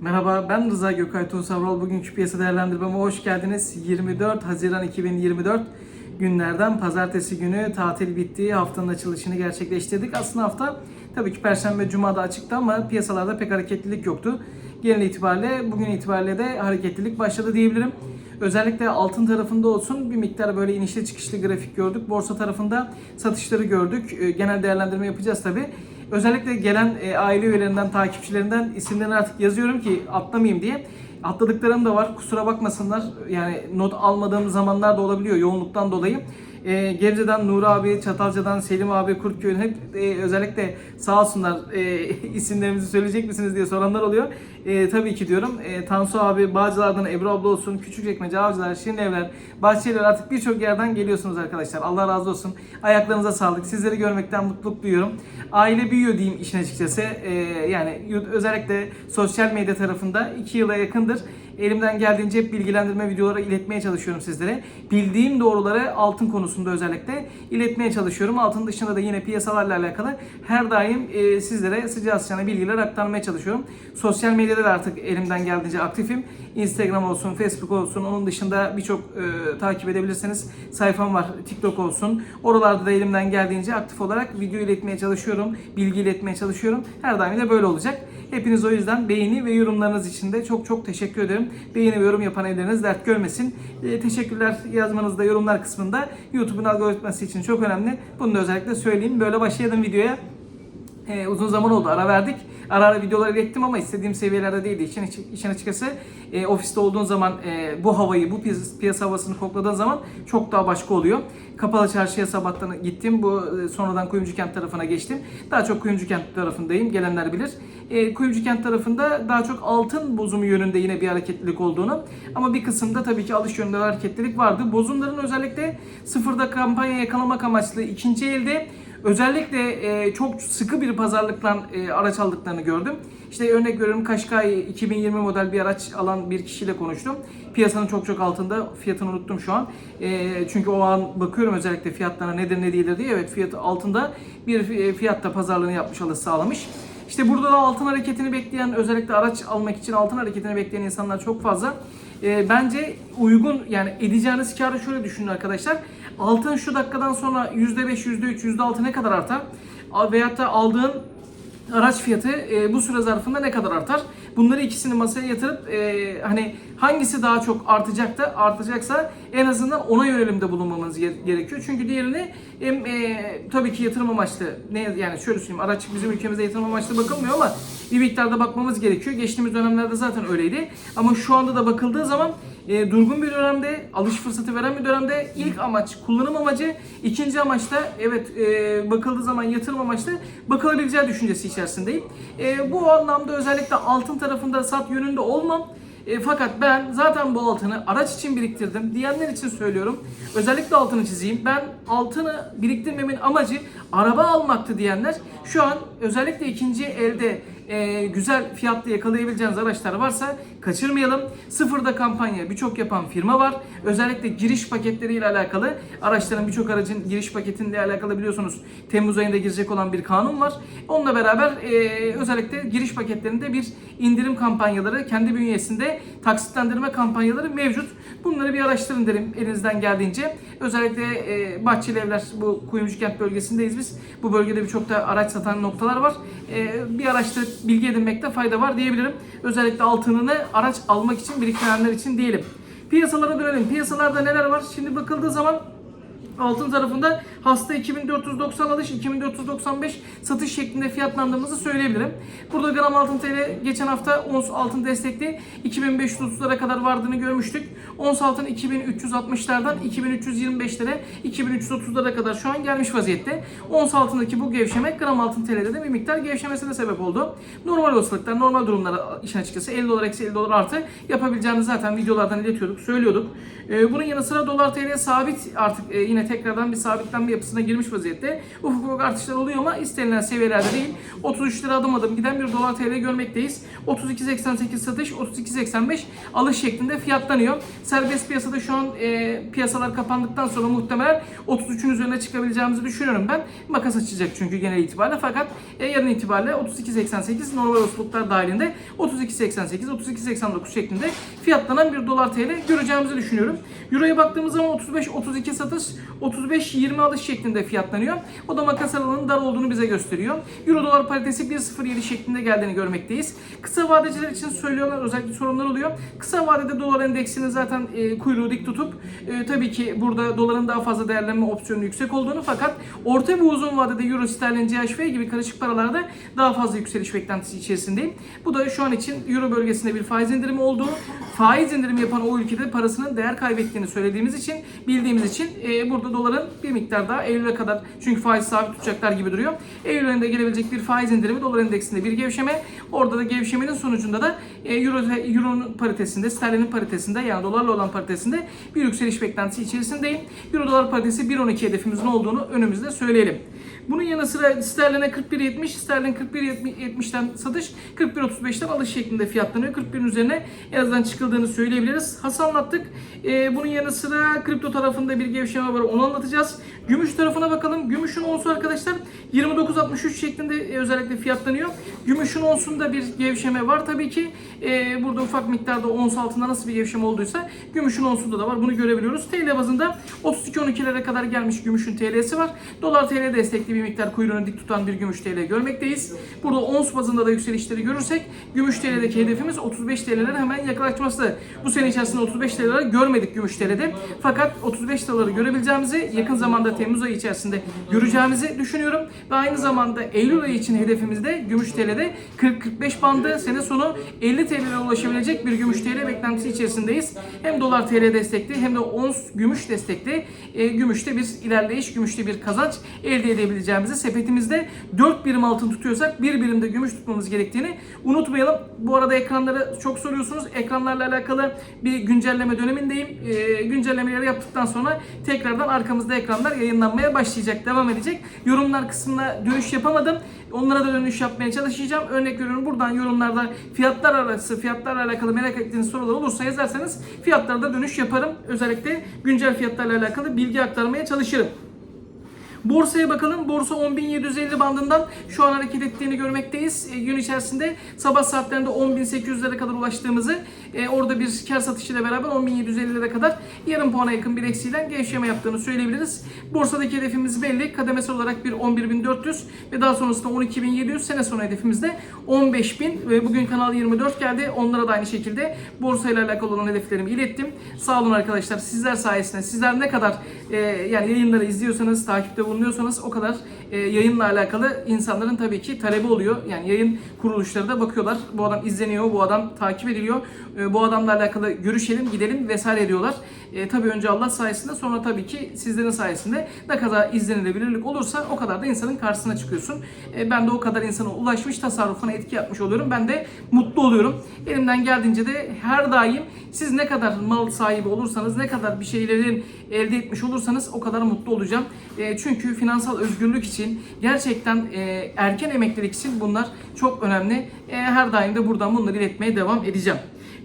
Merhaba ben Rıza Gökay Tuğsavrol. Bugünkü piyasa değerlendirmeme hoş geldiniz. 24 Haziran 2024 günlerden pazartesi günü tatil bittiği haftanın açılışını gerçekleştirdik. Aslında hafta tabii ki Perşembe Cuma'da açıktı ama piyasalarda pek hareketlilik yoktu. Genel itibariyle bugün itibariyle de hareketlilik başladı diyebilirim. Özellikle altın tarafında olsun bir miktar böyle inişli çıkışlı grafik gördük. Borsa tarafında satışları gördük. Ee, Genel değerlendirme yapacağız tabii. Özellikle gelen e, aile üyelerinden, takipçilerinden isimlerini artık yazıyorum ki atlamayayım diye. Atladıklarım da var. Kusura bakmasınlar. Yani not almadığım zamanlar da olabiliyor yoğunluktan dolayı. E, Gebze'den Nur abi, Çatalca'dan Selim abi, Kurtköy'ün hep e, özellikle sağ olsunlar e, isimlerimizi söyleyecek misiniz diye soranlar oluyor. E, tabii ki diyorum. E, Tansu abi, Bağcılar'dan Ebru abla olsun, Küçükçekmece, Avcılar, Şirinevler, Bahçeliler artık birçok yerden geliyorsunuz arkadaşlar. Allah razı olsun. Ayaklarınıza sağlık. Sizleri görmekten mutluluk duyuyorum. Aile büyüyor diyeyim işin açıkçası. E, yani özellikle sosyal medya tarafında 2 yıla yakındır elimden geldiğince hep bilgilendirme videoları iletmeye çalışıyorum sizlere. Bildiğim doğruları altın konusunda özellikle iletmeye çalışıyorum. Altın dışında da yine piyasalarla alakalı her daim e, sizlere sıcağı sıcağına bilgiler aktarmaya çalışıyorum. Sosyal medyada da artık elimden geldiğince aktifim. Instagram olsun, Facebook olsun, onun dışında birçok e, takip edebilirsiniz. Sayfam var, TikTok olsun. Oralarda da elimden geldiğince aktif olarak video iletmeye çalışıyorum, bilgi iletmeye çalışıyorum. Her daim de böyle olacak. Hepiniz o yüzden beğeni ve yorumlarınız için de çok çok teşekkür ederim. Beğeni ve yorum yapan elleriniz dert görmesin. E, teşekkürler yazmanız da yorumlar kısmında YouTube'un algoritması için çok önemli. Bunu da özellikle söyleyeyim. Böyle başlayalım videoya. Ee, uzun zaman oldu ara verdik. Ara ara videolar ilettim ama istediğim seviyelerde değildi. İşin, işin açıkçası e, ofiste olduğun zaman e, bu havayı, bu piyasa, piyasa havasını kokladığın zaman çok daha başka oluyor. Kapalı çarşıya sabahtan gittim. Bu e, sonradan Kuyumcu Kent tarafına geçtim. Daha çok Kuyumcu Kent tarafındayım. Gelenler bilir. E, Kuyumcu Kent tarafında daha çok altın bozumu yönünde yine bir hareketlilik olduğunu ama bir kısımda tabii ki alış yönünde hareketlilik vardı. Bozumların özellikle sıfırda kampanya yakalamak amaçlı ikinci elde Özellikle e, çok sıkı bir pazarlıkla e, araç aldıklarını gördüm. İşte örnek veriyorum Kaşkay 2020 model bir araç alan bir kişiyle konuştum. Piyasanın çok çok altında fiyatını unuttum şu an. E, çünkü o an bakıyorum özellikle fiyatlarına nedir ne değildir diye. Evet fiyatı altında bir e, fiyatta pazarlığını yapmış alış sağlamış. İşte burada da altın hareketini bekleyen özellikle araç almak için altın hareketini bekleyen insanlar çok fazla. E, bence uygun yani edeceğiniz karı şöyle düşünün arkadaşlar. Altın şu dakikadan sonra %5, %3, %6 ne kadar artar? Veyahut da aldığın araç fiyatı e, bu süre zarfında ne kadar artar? Bunları ikisini masaya yatırıp e, hani hangisi daha çok artacak da artacaksa en azından ona yönelimde bulunmamız ge- gerekiyor. Çünkü diğerini hem e, tabii ki yatırım amaçlı ne yani şöyle söyleyeyim araç bizim ülkemizde yatırım amaçlı bakılmıyor ama bir miktarda bakmamız gerekiyor. Geçtiğimiz dönemlerde zaten öyleydi. Ama şu anda da bakıldığı zaman e, durgun bir dönemde, alış fırsatı veren bir dönemde ilk amaç kullanım amacı, ikinci amaç da evet e, bakıldığı zaman yatırım amaçlı bakılabileceği düşüncesi içerisindeyim. E, bu anlamda özellikle altın tarafında sat yönünde olmam. E, fakat ben zaten bu altını araç için biriktirdim. Diyenler için söylüyorum. Özellikle altını çizeyim. Ben altını biriktirmemin amacı araba almaktı diyenler şu an özellikle ikinci elde e, güzel fiyatlı yakalayabileceğiniz araçlar varsa kaçırmayalım. Sıfırda kampanya birçok yapan firma var. Özellikle giriş paketleriyle alakalı araçların birçok aracın giriş paketiyle alakalı biliyorsunuz Temmuz ayında girecek olan bir kanun var. Onunla beraber e, özellikle giriş paketlerinde bir indirim kampanyaları kendi bünyesinde taksitlendirme kampanyaları mevcut. Bunları bir araştırın derim elinizden geldiğince. Özellikle e, Bahçeli Evler bu Kuyumcu Kent bölgesindeyiz biz. Bu bölgede birçok da araç satan noktalar var. E, bir araştırıp bilgi edinmekte fayda var diyebilirim. Özellikle altınını araç almak için biriktirenler için diyelim. Piyasalara dönelim. Piyasalarda neler var? Şimdi bakıldığı zaman Altın tarafında hasta 2490 alış, 2495 satış şeklinde fiyatlandığımızı söyleyebilirim. Burada gram altın TL geçen hafta ons altın destekli 2530'lara kadar vardığını görmüştük. Ons altın 2360'lardan 2325'lere, 2330'lara kadar şu an gelmiş vaziyette. Ons altındaki bu gevşeme gram altın TL'de de bir miktar gevşemesine sebep oldu. Normal olasılıklar, normal durumlara işin açıkçası 50 dolar eksi 50 dolar artı yapabileceğinizi zaten videolardan iletiyorduk, söylüyorduk. Ee, bunun yanı sıra dolar TL sabit artık e, yine tekrardan bir sabitlenme yapısına girmiş vaziyette. Ufak ufak artışlar oluyor ama istenilen seviyelerde değil. 33 lira adım adım giden bir dolar TL görmekteyiz. 32.88 satış, 32.85 alış şeklinde fiyatlanıyor. Serbest piyasada şu an e, piyasalar kapandıktan sonra muhtemelen 33'ün üzerine çıkabileceğimizi düşünüyorum ben. Makas açacak çünkü genel itibariyle fakat e, yarın itibariyle 32.88 normal olasılıklar dahilinde 32.88, 32.89 şeklinde fiyatlanan bir dolar TL göreceğimizi düşünüyorum. Euro'ya baktığımız zaman 35-32 satış, 35-20 alış şeklinde fiyatlanıyor. O da makas aralığının dar olduğunu bize gösteriyor. Euro dolar paritesi 1.07 şeklinde geldiğini görmekteyiz. Kısa vadeciler için söylüyorlar özellikle sorunlar oluyor. Kısa vadede dolar endeksini zaten e, kuyruğu dik tutup e, tabii ki burada doların daha fazla değerlenme opsiyonu yüksek olduğunu fakat orta ve uzun vadede Euro, sterlin, CHF gibi karışık paralarda daha fazla yükseliş beklentisi içerisindeyim. Bu da şu an için Euro bölgesinde bir faiz indirimi olduğu, faiz indirimi yapan o ülkede parasının değer kaybettiğini söylediğimiz için, bildiğimiz için e, burada doların bir miktar daha Eylül'e kadar çünkü faiz sabit tutacaklar gibi duruyor. Eylül ayında gelebilecek bir faiz indirimi dolar endeksinde bir gevşeme. Orada da gevşemenin sonucunda da e, Euro, Euro'nun paritesinde, sterlinin paritesinde yani dolarla olan paritesinde bir yükseliş beklentisi içerisindeyim. Euro dolar paritesi 1.12 hedefimizin olduğunu önümüzde söyleyelim. Bunun yanı sıra sterline 41.70, sterlin 41.70'ten satış, 41.35'ten alış şeklinde fiyatlanıyor. 41'in üzerine en azından çıkıldığını söyleyebiliriz. Hasar anlattık. Ee, bunun yanı sıra kripto tarafında bir gevşeme var onu anlatacağız. Gümüş tarafına bakalım. Gümüşün onsu arkadaşlar 29.63 şeklinde e, özellikle fiyatlanıyor. Gümüşün onsunda bir gevşeme var tabii ki. Ee, burada ufak miktarda ons altında nasıl bir gevşeme olduysa gümüşün onsunda da var. Bunu görebiliyoruz. TL bazında 32-12'lere kadar gelmiş gümüşün TL'si var. Dolar TL destekli bir miktar kuyruğunu dik tutan bir gümüş TL görmekteyiz. Burada ons bazında da yükselişleri görürsek gümüş TL'deki hedefimiz 35 TL'lere hemen yaklaşması. Bu sene içerisinde 35 TL'leri görmedik gümüş TL'de. Fakat 35 TL'ları görebileceğimizi yakın zamanda Temmuz ayı içerisinde göreceğimizi düşünüyorum. Ve aynı zamanda Eylül ayı için hedefimizde gümüş TL'de 40-45 bandı sene sonu 50 TL'ye ulaşabilecek bir gümüş TL beklentisi içerisindeyiz. Hem dolar TL destekli hem de ons gümüş destekli e, gümüşte bir ilerleyiş, gümüşte bir kazanç elde edebileceğimizi sepetimizde 4 birim altın tutuyorsak 1 birim de gümüş tutmamız gerektiğini unutmayalım. Bu arada ekranları çok soruyorsunuz. Ekranlarla alakalı bir güncelleme dönemindeyim. E, güncellemeleri yaptıktan sonra tekrardan arkamızda ekranlar yayınlanmaya başlayacak, devam edecek. Yorumlar kısmına dönüş yapamadım. Onlara da dönüş yapmaya çalışacağım. Örnek veriyorum buradan yorumlarda fiyatlar arası, fiyatlarla alakalı merak ettiğiniz sorular olursa yazarsanız fiyatlarda dönüş yaparım. Özellikle güncel fiyatlarla alakalı bilgi aktarmaya çalışırım. Borsaya bakalım. Borsa 10.750 bandından şu an hareket ettiğini görmekteyiz. E, gün içerisinde sabah saatlerinde 10.800'lere kadar ulaştığımızı e, orada bir kar satışıyla beraber 10.750'lere kadar yarım puana yakın bir eksiyle gevşeme yaptığını söyleyebiliriz. Borsadaki hedefimiz belli. Kademesel olarak bir 11.400 ve daha sonrasında 12.700 sene sonu hedefimiz de 15.000 ve bugün Kanal 24 geldi. Onlara da aynı şekilde borsayla alakalı olan hedeflerimi ilettim. Sağ olun arkadaşlar. Sizler sayesinde sizler ne kadar e, yani yayınları izliyorsanız, takipte bulunuyorsanız o kadar e, yayınla alakalı insanların tabii ki talebi oluyor. Yani yayın kuruluşları da bakıyorlar. Bu adam izleniyor, bu adam takip ediliyor. E, bu adamla alakalı görüşelim, gidelim vesaire diyorlar. E, tabii önce Allah sayesinde sonra tabii ki sizlerin sayesinde ne kadar izlenilebilirlik olursa o kadar da insanın karşısına çıkıyorsun. E, ben de o kadar insana ulaşmış, tasarrufuna etki yapmış oluyorum. Ben de mutlu oluyorum. Elimden geldiğince de her daim siz ne kadar mal sahibi olursanız, ne kadar bir şeylerin elde etmiş olursanız o kadar mutlu olacağım. E, çünkü finansal özgürlük için gerçekten e, erken emeklilik için bunlar çok önemli. E, her daim de buradan bunları iletmeye devam edeceğim.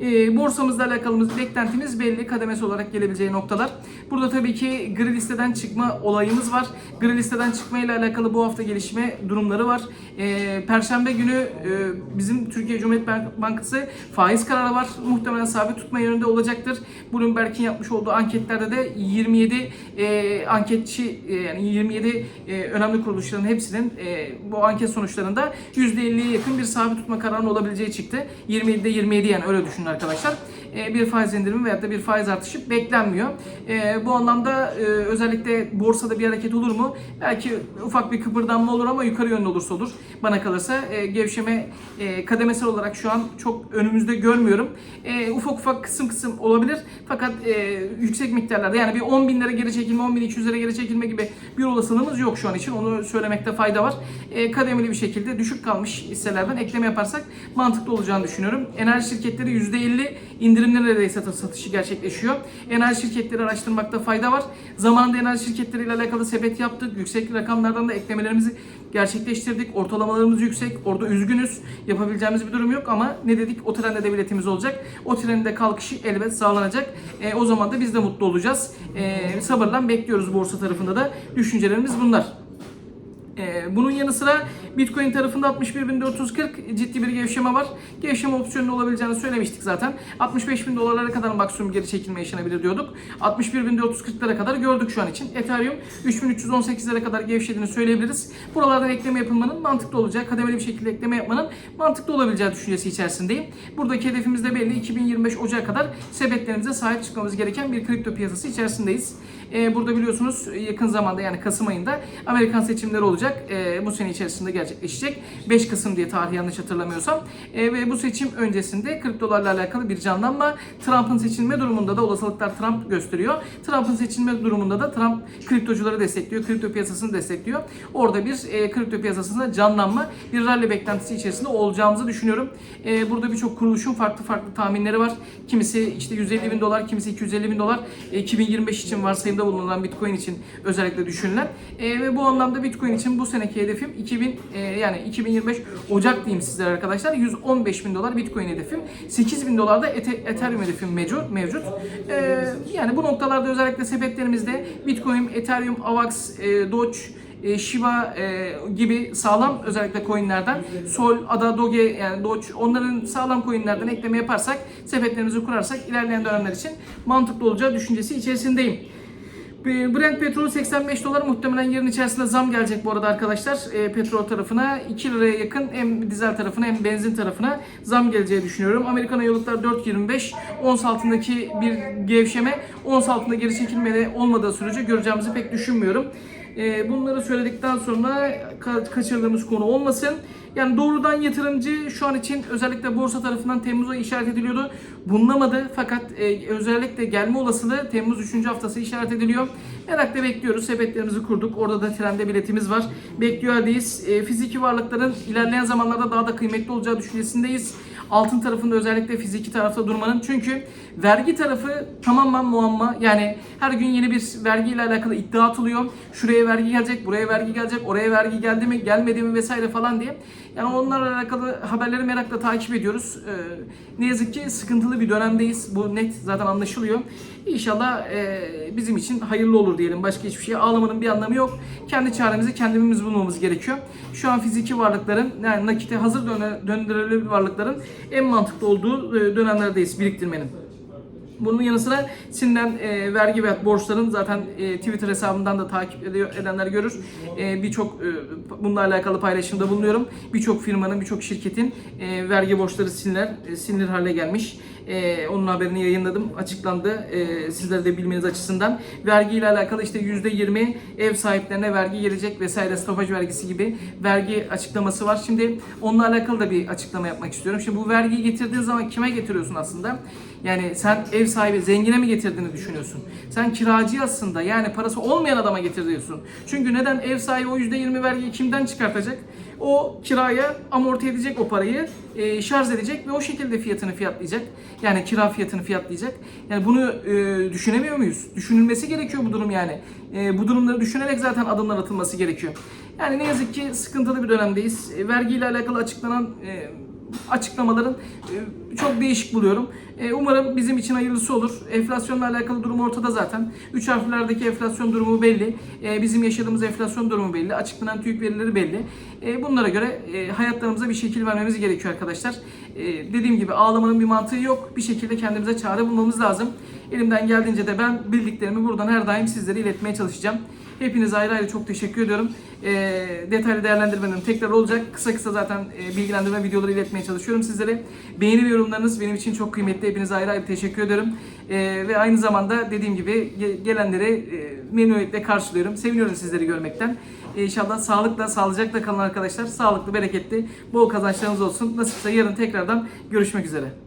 E, borsamızla alakalı beklentimiz belli kademesi olarak gelebileceği noktalar. Burada tabii ki gri listeden çıkma olayımız var. Gri listeden çıkma ile alakalı bu hafta gelişme durumları var. E, Perşembe günü e, bizim Türkiye Cumhuriyet Bank- Bankası faiz kararı var. Muhtemelen sabit tutma yönünde olacaktır. Bloomberg'in yapmış olduğu anketlerde de 27 e, anketçi e, yani 27 e, önemli kuruluşların hepsinin e, bu anket sonuçlarında %50'ye yakın bir sabit tutma kararının olabileceği çıktı. 27'de 27 yani öyle düşünün arkadaşlar. E, bir faiz indirimi veyahut da bir faiz artışı beklenmiyor. E, bu anlamda e, özellikle borsada bir hareket olur mu? Belki ufak bir kıpırdanma olur ama yukarı yönlü olursa olur. Bana kalırsa gevşeme kademesel olarak şu an çok önümüzde görmüyorum. Ufak ufak kısım kısım olabilir. Fakat yüksek miktarlarda yani bir 10 bin lira geri çekilme, 10 bin 200 lira geri çekilme gibi bir olasılığımız yok şu an için. Onu söylemekte fayda var. Kademeli bir şekilde düşük kalmış hisselerden ekleme yaparsak mantıklı olacağını düşünüyorum. Enerji şirketleri %50 indirim indirimli neredeyse sat- satışı gerçekleşiyor. Enerji şirketleri araştırmakta fayda var. Zamanında enerji şirketleriyle alakalı sepet yaptık. Yüksek rakamlardan da eklemelerimizi gerçekleştirdik. Ortalamalarımız yüksek. Orada üzgünüz. Yapabileceğimiz bir durum yok ama ne dedik? O trende de biletimiz olacak. O trenin kalkışı elbet sağlanacak. E, o zaman da biz de mutlu olacağız. E, sabırla bekliyoruz borsa tarafında da. Düşüncelerimiz bunlar. Ee, bunun yanı sıra Bitcoin tarafında 61.440 ciddi bir gevşeme var. Gevşeme opsiyonunun olabileceğini söylemiştik zaten. 65.000 dolarlara kadar maksimum geri çekilme yaşanabilir diyorduk. 61.440'lara kadar gördük şu an için. Ethereum 3318'lere kadar gevşediğini söyleyebiliriz. Buralardan ekleme yapılmanın mantıklı olacağı, kademeli bir şekilde ekleme yapmanın mantıklı olabileceği düşüncesi içerisindeyim. Buradaki hedefimiz de belli. 2025 Ocağı kadar sepetlerimize sahip çıkmamız gereken bir kripto piyasası içerisindeyiz. Ee, burada biliyorsunuz yakın zamanda yani Kasım ayında Amerikan seçimleri olacak. Ee, bu sene içerisinde gerçekleşecek. 5 Kasım diye tarih yanlış hatırlamıyorsam. Ee, ve bu seçim öncesinde kriptolarla alakalı bir canlanma. Trump'ın seçilme durumunda da olasılıklar Trump gösteriyor. Trump'ın seçilme durumunda da Trump kriptocuları destekliyor. Kripto piyasasını destekliyor. Orada bir e, kripto piyasasında canlanma, bir rally beklentisi içerisinde olacağımızı düşünüyorum. E, burada birçok kuruluşun farklı farklı tahminleri var. Kimisi işte 150 bin dolar, kimisi 250 bin dolar. E, 2025 için varsayımda bulunan Bitcoin için özellikle düşünülen. E, ve bu anlamda Bitcoin için bu seneki hedefim 2000 e, yani 2025 Ocak diyeyim sizlere arkadaşlar 115 bin dolar Bitcoin hedefim. 8 bin dolar da Ethereum hedefim mevcut. mevcut. E, yani bu noktalarda özellikle sepetlerimizde Bitcoin, Ethereum, AVAX, e, Doge, e, Shiba e, gibi sağlam özellikle coinlerden Sol, Ada, Doge yani Doge onların sağlam coinlerden ekleme yaparsak sepetlerimizi kurarsak ilerleyen dönemler için mantıklı olacağı düşüncesi içerisindeyim. E, Brent petrol 85 dolar muhtemelen yarın içerisinde zam gelecek bu arada arkadaşlar. E, petrol tarafına 2 liraya yakın hem dizel tarafına hem benzin tarafına zam geleceği düşünüyorum. Amerikan ayılıklar 4.25 ons altındaki bir gevşeme ons altında geri çekilme olmadığı sürece göreceğimizi pek düşünmüyorum. E, bunları söyledikten sonra ka- kaçırdığımız konu olmasın. Yani doğrudan yatırımcı şu an için özellikle borsa tarafından Temmuz'a işaret ediliyordu. Bulunamadı fakat e, özellikle gelme olasılığı Temmuz 3. haftası işaret ediliyor. Merakla bekliyoruz. Sepetlerimizi kurduk. Orada da trende biletimiz var. Bekliyor haldeyiz. E, fiziki varlıkların ilerleyen zamanlarda daha da kıymetli olacağı düşüncesindeyiz. Altın tarafında özellikle fiziki tarafta durmanın. Çünkü vergi tarafı tamamen muamma. Yani her gün yeni bir vergi ile alakalı iddia atılıyor. Şuraya vergi gelecek, buraya vergi gelecek, oraya vergi geldi mi, gelmedi mi vesaire falan diye. Yani onlarla alakalı haberleri merakla takip ediyoruz. Ee, ne yazık ki sıkıntılı bir dönemdeyiz. Bu net zaten anlaşılıyor. İnşallah e, bizim için hayırlı olur diyelim. Başka hiçbir şey ağlamanın bir anlamı yok. Kendi çaremizi kendimiz bulmamız gerekiyor. Şu an fiziki varlıkların yani nakite hazır döndürülebilir varlıkların en mantıklı olduğu e, dönemlerdeyiz biriktirmenin. Bunun yanı sıra silinen e, vergi ve borçların zaten e, Twitter hesabından da takip ediyor, edenler görür. E, birçok e, bununla alakalı paylaşımda bulunuyorum. Birçok firmanın, birçok şirketin e, vergi borçları silinir, e, silinir hale gelmiş. E, onun haberini yayınladım, açıklandı. E, sizler de bilmeniz açısından. Vergi ile alakalı işte %20 ev sahiplerine vergi gelecek vesaire stopaj vergisi gibi vergi açıklaması var. Şimdi onunla alakalı da bir açıklama yapmak istiyorum. Şimdi bu vergiyi getirdiğin zaman kime getiriyorsun aslında? Yani sen ev sahibi zengine mi getirdiğini düşünüyorsun? Sen kiracı aslında yani parası olmayan adama getiriyorsun. Çünkü neden ev sahibi o %20 vergiyi kimden çıkartacak? O kiraya amorti edecek o parayı, e, şarj edecek ve o şekilde fiyatını fiyatlayacak. Yani kira fiyatını fiyatlayacak. Yani bunu e, düşünemiyor muyuz? Düşünülmesi gerekiyor bu durum yani. E, bu durumları düşünerek zaten adımlar atılması gerekiyor. Yani ne yazık ki sıkıntılı bir dönemdeyiz. E, vergiyle alakalı açıklanan e, açıklamaların e, çok değişik buluyorum. E, Umarım bizim için hayırlısı olur. Enflasyonla alakalı durum ortada zaten. Üç harflerdeki enflasyon durumu belli. E, Bizim yaşadığımız enflasyon durumu belli. Açıklanan TÜİK verileri belli. Bunlara göre hayatlarımıza bir şekil vermemiz gerekiyor arkadaşlar. Dediğim gibi ağlamanın bir mantığı yok. Bir şekilde kendimize çare bulmamız lazım. Elimden geldiğince de ben bildiklerimi buradan her daim sizlere iletmeye çalışacağım. Hepinize ayrı ayrı çok teşekkür ediyorum. E, detaylı değerlendirmenin tekrar olacak. Kısa kısa zaten e, bilgilendirme videoları iletmeye çalışıyorum sizlere. Beğeni ve yorumlarınız benim için çok kıymetli. Hepinize ayrı ayrı teşekkür ediyorum. E, ve aynı zamanda dediğim gibi ge- gelenleri e, memnuniyetle karşılıyorum. Seviniyorum sizleri görmekten. E, İnşallah sağlıkla, sağlıcakla kalın arkadaşlar. Sağlıklı, bereketli, bol kazançlarınız olsun. Nasipse yarın tekrardan görüşmek üzere.